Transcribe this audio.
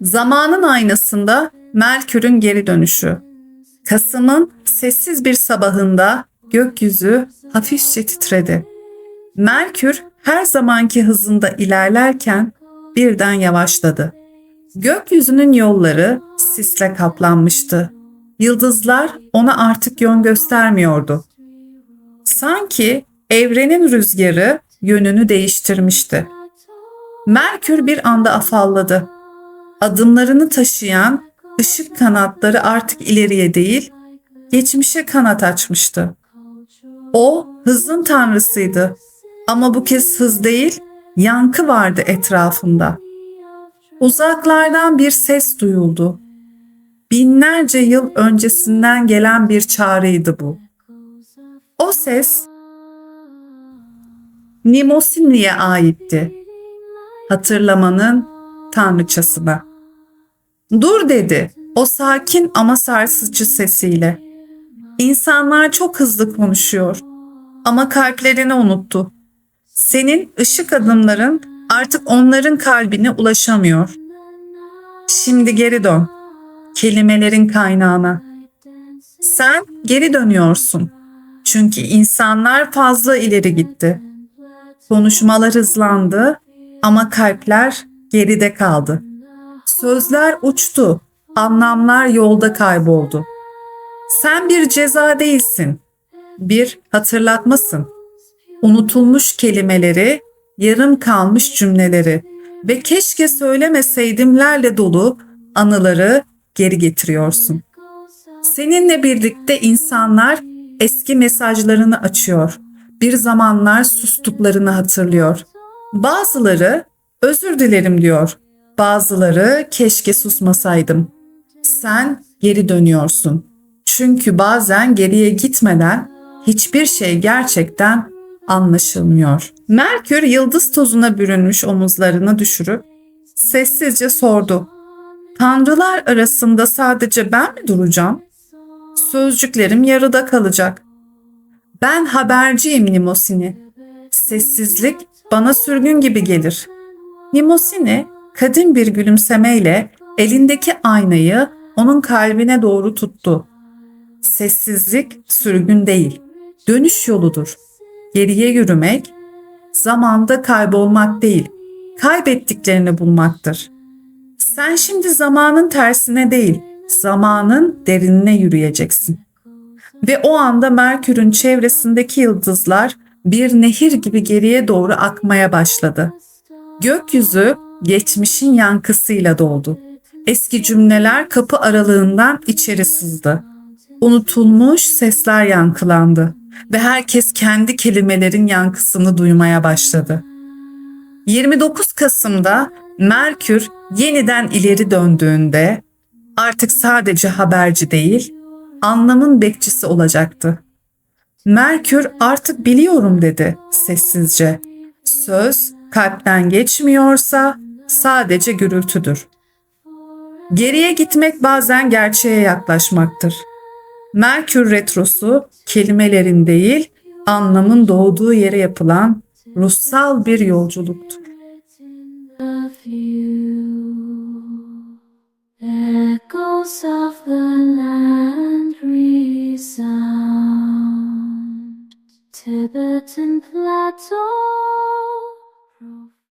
Zamanın aynasında Merkür'ün geri dönüşü. Kasım'ın sessiz bir sabahında gökyüzü hafifçe titredi. Merkür her zamanki hızında ilerlerken birden yavaşladı. Gökyüzünün yolları sisle kaplanmıştı. Yıldızlar ona artık yön göstermiyordu. Sanki evrenin rüzgarı yönünü değiştirmişti. Merkür bir anda afalladı. Adımlarını taşıyan ışık kanatları artık ileriye değil, geçmişe kanat açmıştı. O hızın tanrısıydı ama bu kez hız değil, yankı vardı etrafında. Uzaklardan bir ses duyuldu. Binlerce yıl öncesinden gelen bir çağrıydı bu. O ses Nimosini'ye aitti. Hatırlamanın tanrıçasına. Dur dedi o sakin ama sarsıcı sesiyle. İnsanlar çok hızlı konuşuyor ama kalplerini unuttu. Senin ışık adımların artık onların kalbine ulaşamıyor. Şimdi geri dön. Kelimelerin kaynağına. Sen geri dönüyorsun. Çünkü insanlar fazla ileri gitti. Konuşmalar hızlandı ama kalpler geride kaldı. Sözler uçtu, anlamlar yolda kayboldu. Sen bir ceza değilsin, bir hatırlatmasın. Unutulmuş kelimeleri, yarım kalmış cümleleri ve keşke söylemeseydimlerle dolu anıları geri getiriyorsun. Seninle birlikte insanlar eski mesajlarını açıyor. Bir zamanlar sustuklarını hatırlıyor. Bazıları özür dilerim diyor. Bazıları keşke susmasaydım. Sen geri dönüyorsun. Çünkü bazen geriye gitmeden hiçbir şey gerçekten anlaşılmıyor. Merkür yıldız tozuna bürünmüş omuzlarını düşürüp sessizce sordu. Tanrılar arasında sadece ben mi duracağım? Sözcüklerim yarıda kalacak. Ben haberciyim Nimosini. Sessizlik bana sürgün gibi gelir. Nimosini kadim bir gülümsemeyle elindeki aynayı onun kalbine doğru tuttu. Sessizlik sürgün değil, dönüş yoludur. Geriye yürümek, zamanda kaybolmak değil, kaybettiklerini bulmaktır. Sen şimdi zamanın tersine değil, zamanın derinine yürüyeceksin. Ve o anda Merkür'ün çevresindeki yıldızlar bir nehir gibi geriye doğru akmaya başladı. Gökyüzü geçmişin yankısıyla doldu. Eski cümleler kapı aralığından içeri sızdı. Unutulmuş sesler yankılandı ve herkes kendi kelimelerin yankısını duymaya başladı. 29 Kasım'da Merkür yeniden ileri döndüğünde artık sadece haberci değil, anlamın bekçisi olacaktı. Merkür artık biliyorum dedi sessizce. Söz kalpten geçmiyorsa sadece gürültüdür. Geriye gitmek bazen gerçeğe yaklaşmaktır. Merkür retrosu kelimelerin değil, anlamın doğduğu yere yapılan ruhsal bir yolculuktur. Echoes of the land resound Tibetan plateau